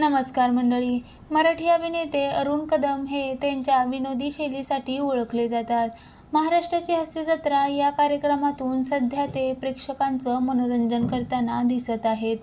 नमस्कार मंडळी. मराठी अभिनेते अरुण कदम हे त्यांच्या विनोदी शैलीसाठी ओळखले जातात. महाराष्ट्राची हास्य जत्रा या कार्यक्रमातून सध्या ते प्रेक्षकांचं मनोरंजन करताना दिसत आहेत.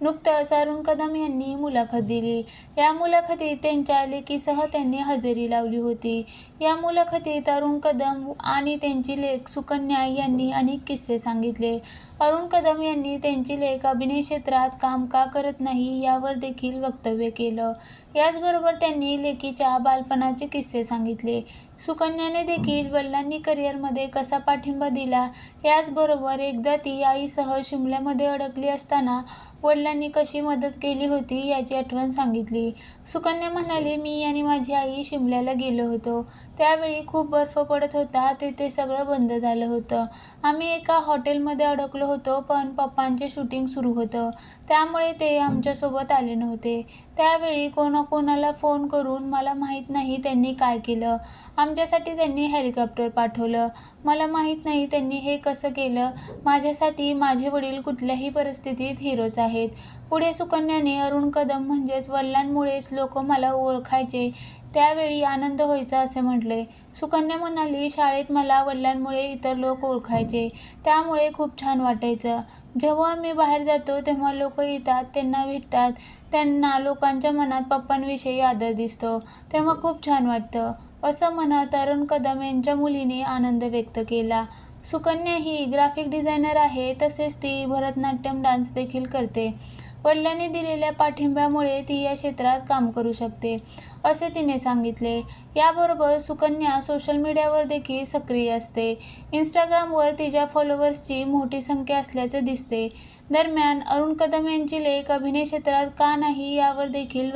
नुकतंच अरुण कदम यांनी मुलाखत दिली. या मुलाखतीत त्यांच्या लेकीसह त्यांनी हजेरी लावली होती. या मुलाखतीत अरुण कदम आणि त्यांची लेख सुकन्या यांनी अनेक किस्से सांगितले. अरुण कदम यांनी त्यांची लेख अभिनय क्षेत्रात काम का करत नाही यावर देखील वक्तव्य केलं. याचबरोबर त्यांनी लेकीच्या बालपणाचे किस्से सांगितले. सुकन्याने देखील वडिलांनी करिअरमध्ये कसा पाठिंबा दिला याचबरोबर एकदा ती आईसह शिमल्यामध्ये अडकली असताना वडिलांनी कशी मदत केली होती याची आठवण सांगितली. सुकन्या म्हणाली मी आणि माझी आई शिमल्याला गेलो होतो. त्यावेळी खूप बर्फ पडत होता तेथे सगळं बंद झालं होतं. आम्ही एका हॉटेलमध्ये अडकलो होतो पण पप्पांचे शूटिंग सुरू होतं. त्यामुळे ते आमच्यासोबत आले नव्हते. त्यावेळी कोणाकोणाला फोन करून मला माहीत नाही त्यांनी काय केलं. आमच्यासाठी त्यांनी हेलिकॉप्टर पाठवलं. मला माहीत नाही त्यांनी हे कसं केलं. माझ्यासाठी माझे वडील कुठल्याही परिस्थितीत हिरोच आहेत. पुढे सुकन्याने अरुण कदम म्हणजेच वडिलांमुळेच लोक मला ओळखायचे. त्यावेळी आनंद व्हायचा असे म्हटले. सुकन्या म्हणाली शाळेत मला वडिलांमुळे इतर लोक ओळखायचे. त्यामुळे खूप छान वाटायचं. जेव्हा मी बाहेर जातो तेव्हा लोक येतात त्यांना भेटतात. त्यांना लोकांच्या मनात पप्पांविषयी आदर दिसतो. तेव्हा खूप छान वाटतं. असं म्हणत अरुण कदम यांच्या मुलीने आनंद व्यक्त केला. सुकन्या ही ग्राफिक डिझायनर आहे तसेच ती भरतनाट्यम डान्स देखील करते. वडिलांनी दिलेल्या पाठिंब्यामुळे ती या क्षेत्रात काम करू शकते असे तिने सांगितले. याबरोबर सुकन्या सोशल मीडियावर देखील सक्रिय असते. इंस्टाग्रामवर तिच्या फॉलोअर्सची मोठी संख्या असल्याचे दिसते. दरम्यान अरुण कदम यांची लेख अभिनय क्षेत्रात का नाही यावर देखील